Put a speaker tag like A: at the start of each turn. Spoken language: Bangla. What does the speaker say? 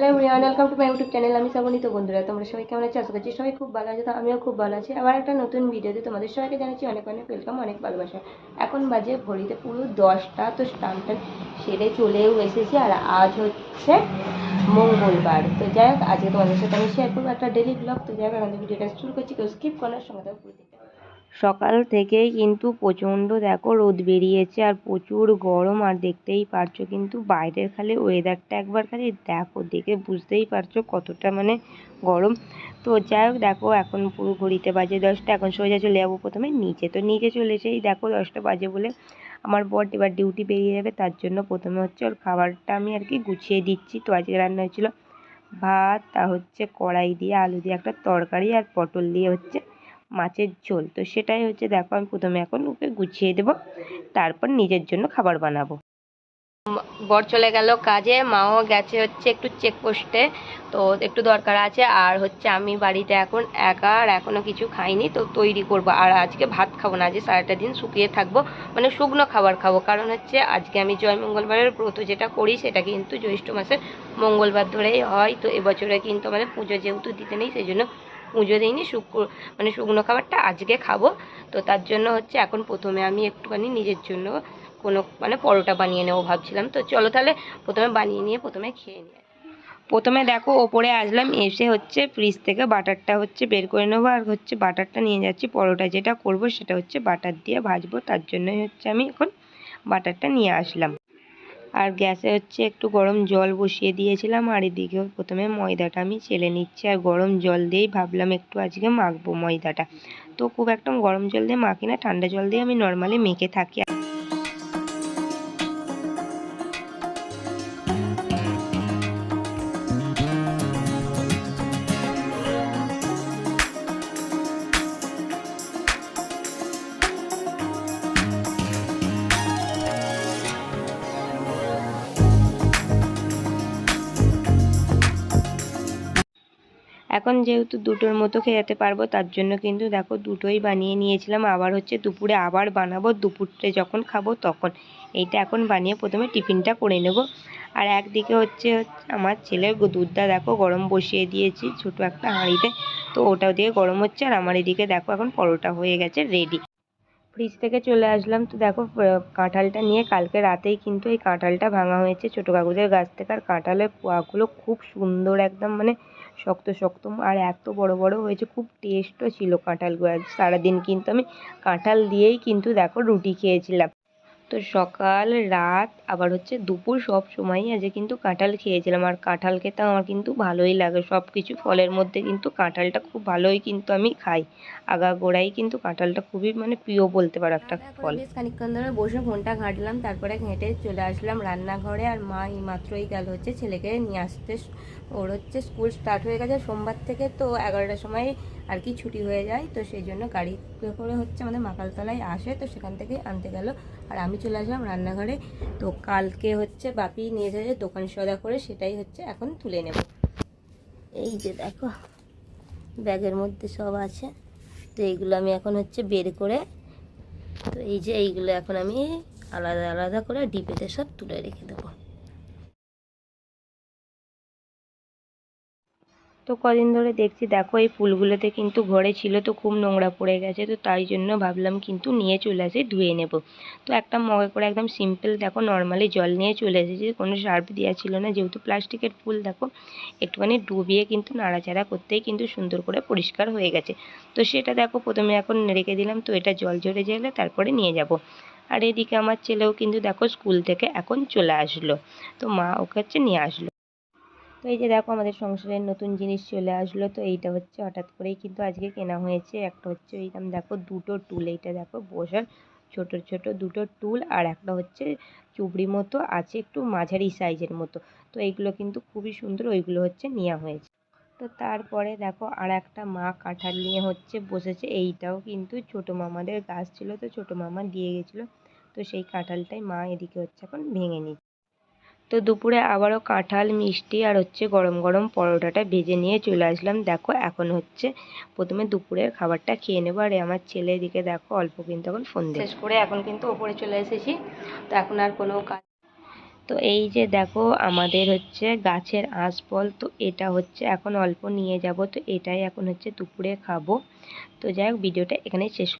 A: Hello everyone welcome to my YouTube channel আমি শ্রাবণী তো বন্ধুরা, তোমরা সবাই কেমন আছো? আশা করছি সবাই খুব ভালো আছে, তো আমিও খুব ভালো আছি। আবার একটা নতুন ভিডিওতে তোমাদের সবাইকে জানাচ্ছি অনেক অনেক ওয়েলকাম অনেক ভালোবাসা। এখন বাজে ঘড়িতে পুরো দশটা, তো স্নান সেরে চলেও এসেছি, আর আজ হচ্ছে মঙ্গলবার। তো যাই হোক, আজকে তোমাদের সাথে আমি শেয়ার করব একটা ডেলি ব্লগ তো যাই হোক, আমাদের ভিডিওটা শুরু করছি, কেউ স্কিপ করার থাকো, পুরো। সকাল থেকেই কিন্তু প্রচণ্ড দেখো রোদ বেরিয়েছে আর প্রচুর গরম, আর দেখতেই পারছ কিন্তু বাইরের খালি ওয়েদারটা একবার খালি দেখো, দেখে বুঝতেই পারছ কতটা মানে গরম। তো যাই হোক দেখো, এখন পুরো ঘড়িতে বাজে দশটা, এখন সোজা চলে যাব প্রথমে, নিচে তো নিচে চলে এসেই দেখো দশটা বাজে বলে আমার বর এবার ডিউটি বেরিয়ে যাবে, তার জন্য প্রথমে হচ্ছে ওর খাবারটা আমি আর কি গুছিয়ে দিচ্ছি। তো আজকে রান্না হয়েছিল ভাত, তা হচ্ছে কড়াই দিয়ে আলু দিয়ে একটা তরকারি আর পটল দিয়ে হচ্ছে মাছের ঝোল। তো সেটাই হচ্ছে দেখো আমি প্রথমে এখন ওকে গুছিয়ে দেবো, তারপর নিজের জন্য খাবার বানাবো। বর চলে গেল কাজে, মাও গেছে হচ্ছে একটু চেকপোস্টে তো একটু দরকার আছে। আর হচ্ছে আমি বাড়িতে এখন একা আর এখনও কিছু খাইনি, তো তৈরি করব। আর আজকে ভাত খাব না, আজকে সারাটা দিন শুকিয়ে থাকব মানে শুকনো খাবার খাব। কারণ হচ্ছে আজকে আমি জয় মঙ্গলবারের ব্রত যেটা করি, সেটা কিন্তু জ্যৈষ্ঠ মাসের মঙ্গলবার ধরেই হয়। তো এবছরে কিন্তু আমাদের পুজো যেহেতু দিতে নেই, সেই জন্য পুজো দিইনি, শুক্র মানে শুকনো খাবারটা আজকে খাব। তো তার জন্য হচ্ছে এখন প্রথমে আমি একটুখানি নিজের জন্য কোনো মানে পরোটা বানিয়ে নেব ভাবছিলাম। তো চলো তাহলে প্রথমে বানিয়ে নিয়ে প্রথমে খেয়ে নিই। প্রথমে দেখো ওপরে আসলাম, এসে হচ্ছে ফ্রিজ থেকে বাটারটা হচ্ছে বের করে নেব আর হচ্ছে বাটারটা নিয়ে যাচ্ছি। পরোটা যেটা করব সেটা হচ্ছে বাটার দিয়ে ভাজবো। তার জন্যই হচ্ছে আমি এখন বাটারটা নিয়ে আসলাম। আর গ্যাসে হচ্ছে একটু গরম জল বসিয়ে দিয়েছিলাম, আর এদিকেও প্রথমে ময়দাটা আমি চেলে নিচ্ছি, আর গরম জল দিয়েই ভাবলাম একটু আজকে মাখবো ময়দাটা। তো খুব একটা গরম জল দিয়ে মাখি না, ঠান্ডা জল দিয়ে আমি নর্মালি মেখে থাকি। এখন যেহেতু দুটোর মতো খেতে পারব, তার জন্য কিন্তু দেখো দুটোই বানিয়ে নিয়েছিলাম। আবার হচ্ছে দুপুরে আবার বানাবো দুপুরে যখন খাব তখন। এইটা এখন বানিয়ে প্রথমে টিফিনটা করে নেব। আর একদিকে হচ্ছে আমার ছেলের দুধটা দেখো গরম বসিয়ে দিয়েছি ছোটো একটা হাঁড়িতে। তো ওটা দিয়ে গরম হচ্ছে। আর আমার এদিকে দেখো এখন পরোটা হয়ে গেছে রেডি ফ্রিজ থেকে চলে আসলাম। তো দেখো কাঁঠালটা নিয়ে কালকে রাতেই কিন্তু এই কাঁঠালটা ভাঙা হয়েছে ছোটো কাকুদের গাছ থেকে। আর কাঁঠালের পোয়াগুলো খুব সুন্দর একদম মানে শক্ত শক্ত আর এত বড় বড় হয়েছে, খুব টেস্টও ছিল কাঁঠালগুলো। সারাদিন কিন্তু আমি কাঁঠাল দিয়েই কিন্তু দেখো রুটি খেয়েছিলাম। তো সকাল রাত আবার হচ্ছে দুপুর সব সময়ই আজকে কিন্তু কাঁঠাল খেয়েছিলাম। আর কাঁঠাল খেতে আমার কিন্তু ভালোই লাগে। সব কিছু ফলের মধ্যে কিন্তু কাঁঠালটা খুব ভালোই কিন্তু আমি খাই। আগাগোড়াই কিন্তু কাঁঠালটা খুবই মানে প্রিয় বলতে পারো একটা ফল। বেশ খানিকক্ষণ ধরে বসে ফোনটা ঘাঁটলাম তারপরে ঘেঁটে চলে আসলাম রান্নাঘরে। আর মা এই মাত্রই গেল হচ্ছে ছেলেকে নিয়ে আসতে। ওর হচ্ছে স্কুল স্টার্ট হয়ে গেছে সোমবার থেকে তো এগারোটার সময় আর কি ছুটি হয়ে যায়, তো সেই জন্য গাড়ি করে হচ্ছে আমাদের মাকালতলায় আসে, তো সেখান থেকে আনতে গেল। আর আমি চলে আসলাম রান্নাঘরে, তো কালকে হচ্ছে বাপি নিয়ে যায় দোকান সদা করে, সেটাই হচ্ছে এখন তুলে নেব। এই যে দেখো, ব্যাগের মধ্যে সব আছে, তো এইগুলো আমি এখন হচ্ছে বের করে, তো এই যে এইগুলো এখন আমি আলাদা আলাদা করে ডিপেতে সব তুলে রেখে দেবো। তো কদিন ধরে দেখছি, দেখো এই ফুলগুলোতে কিন্তু ঘরে ছিল তো খুব নোংরা পড়ে গেছে, তো তাই জন্য ভাবলাম কিন্তু নিয়ে চলে আসি, ধুয়ে নেব। তো একটা মগে করে একদম সিম্পল দেখো নর্মালি জল নিয়ে চলে এসেছি, কোনো সার্ফ দেওয়া ছিল না, যেহেতু প্লাস্টিকের ফুল দেখো, একটুখানি ডুবিয়ে কিন্তু নাড়াচাড়া করতেই কিন্তু সুন্দর করে পরিষ্কার হয়ে গেছে। তো সেটা দেখো প্রথমে এখন রেখে দিলাম, তো এটা জল ঝরে গেলে তারপরে নিয়ে যাব। আর এদিকে আমার ছেলেও কিন্তু দেখো স্কুল থেকে এখন চলে আসলো, তো মা ওকে হচ্ছে নিয়ে আসলো। এই যে দেখো আমাদের সংসারের নতুন জিনিস চলে আসলো, তো এইটা হচ্ছে হঠাৎ করেই কিন্তু আজকে কেনা হয়েছে। একটা হচ্ছে এইরকম দেখো দুটো টুল, এইটা দেখো বসার ছোট ছোট দুটো টুল আর একটা হচ্ছে চুবড়ি মতো আছে একটু মাঝারি সাইজের মতো। তো এইগুলো কিন্তু খুবই সুন্দর ওইগুলো হচ্ছে নেওয়া হয়েছে। তো তারপরে দেখো আর একটা মা কাঁঠাল নিয়ে হচ্ছে বসেছে, এইটাও কিন্তু ছোটো মামাদের গাছ ছিল, তো ছোটো মামা দিয়ে গেছিল। তো সেই কাঁঠালটাই মা এদিকে হচ্ছে এখন ভেঙে নিচ্ছে। তো দুপুরে আবারও কাঁঠাল মিষ্টি আর হচ্ছে গরম গরম পরোটাটা ভেজে নিয়ে চলে আসলাম। দেখো এখন হচ্ছে প্রথমে দুপুরের খাবারটা খেয়ে নেব। আর আমার ছেলে এদিকে দেখো অল্প কিন্তু এখন ফোন শেষ করে এখন কিন্তু ওপরে চলে এসেছি। তো এখন আর কোনো কাজ তো এই যে দেখো আমাদের হচ্ছে গাছের আঁশফল তো এটা হচ্ছে এখন অল্প নিয়ে যাব। তো এটাই এখন হচ্ছে দুপুরে খাব। তো যাই হোক ভিডিওটা এখানেই শেষ